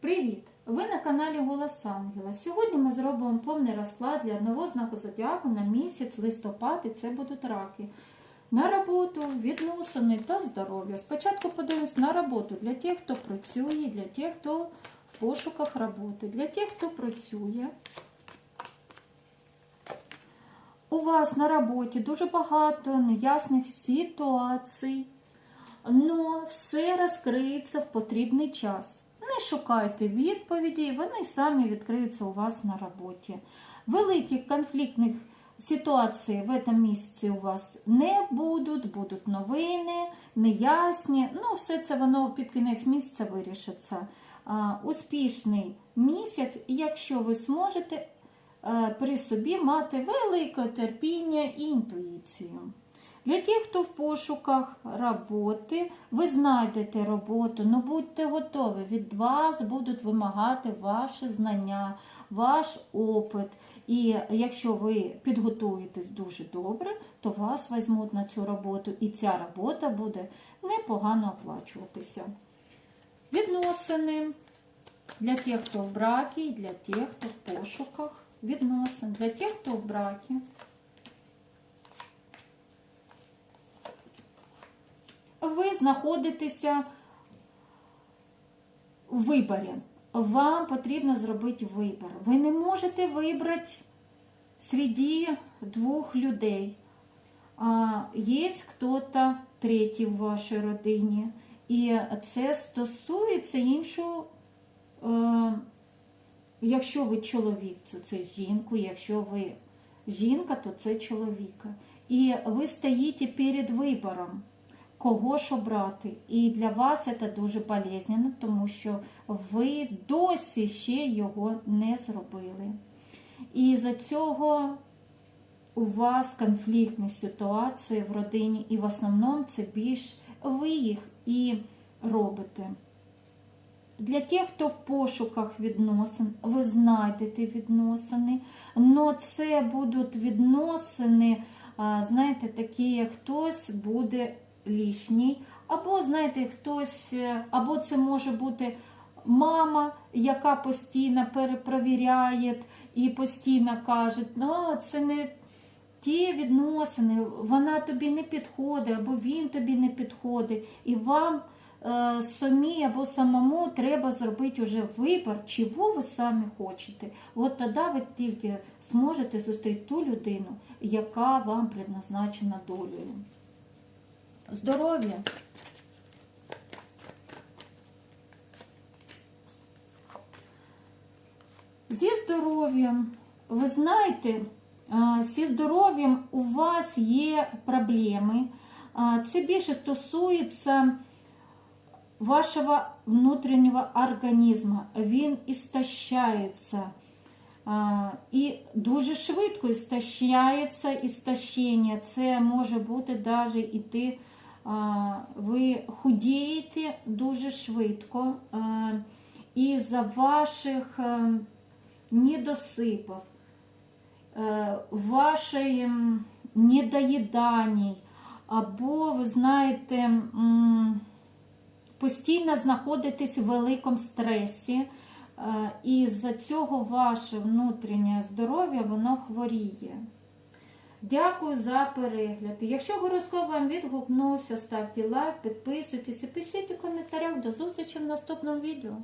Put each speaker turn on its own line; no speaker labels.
Привіт! Ви на каналі Голос Ангела. Сьогодні ми зробимо повний розклад для одного знаку зодіаку на місяць листопад, і це будуть раки. На роботу, відносини та здоров'я. Спочатку подивимось на роботу для тих, хто працює, для тих, хто в пошуках роботи, для тих, хто працює. У вас на роботі дуже багато неясних ситуацій, але все розкриється в потрібний час. Не шукайте відповіді, вони самі відкриються у вас на роботі. Великих конфліктних ситуацій в цьому місяці у вас не будуть, будуть новини, неясні. Ну, все це воно під кінець місяця вирішиться. Успішний місяць, якщо ви зможете е, при собі мати велике терпіння і інтуїцію. Для тих, хто в пошуках роботи, ви знайдете роботу, але будьте готові, від вас будуть вимагати ваші знання, ваш опит. І якщо ви підготуєтесь дуже добре, то вас візьмуть на цю роботу, і ця робота буде непогано оплачуватися. Відносини для тих, хто в бракі, і для тих, хто в пошуках. Відносин для тих, хто в бракі. Ви знаходитеся в виборі. Вам потрібно зробити вибір. Ви не можете вибрати серед двох людей. А, Є хтось третій в вашій родині. І це стосується іншого, е, якщо ви чоловік, то це жінку, якщо ви жінка, то це чоловіка. І ви стоїте перед вибором кого ж обрати. І для вас це дуже болезненно, тому що ви досі ще його не зробили. І за цього у вас конфліктні ситуації в родині, і в основному це більш ви їх і робите. Для тих, хто в пошуках відносин, ви знайдете відносини, але це будуть відносини, знаєте, такі, як хтось буде лишній, або, знаєте, хтось, е, або це може бути мама, яка постійно перепровіряє і постійно каже, ну, це не ті відносини, вона тобі не підходить, або він тобі не підходить. І вам е, самі або самому треба зробити вже вибір, чого ви самі хочете. От тоді ви тільки зможете зустріти ту людину, яка вам предназначена долею. Здоров'я. Зі здоров'ям, ви знаєте, зі здоров'ям у вас є проблеми. Це більше стосується вашого внутрішнього організму. Він істощається. І дуже швидко істощається істощення. Це може бути навіть іти ви худієте дуже швидко із-за ваших е, недосипів, е, вашої недоїданій, або, ви знаєте, постійно знаходитесь в великому стресі, е, і з-за цього ваше внутрішнє здоров'я воно хворіє. Дякую за перегляд. Якщо гороскоп вам відгукнувся, ставте лайк, підписуйтесь і пишіть у коментарях. До зустрічі в наступному відео.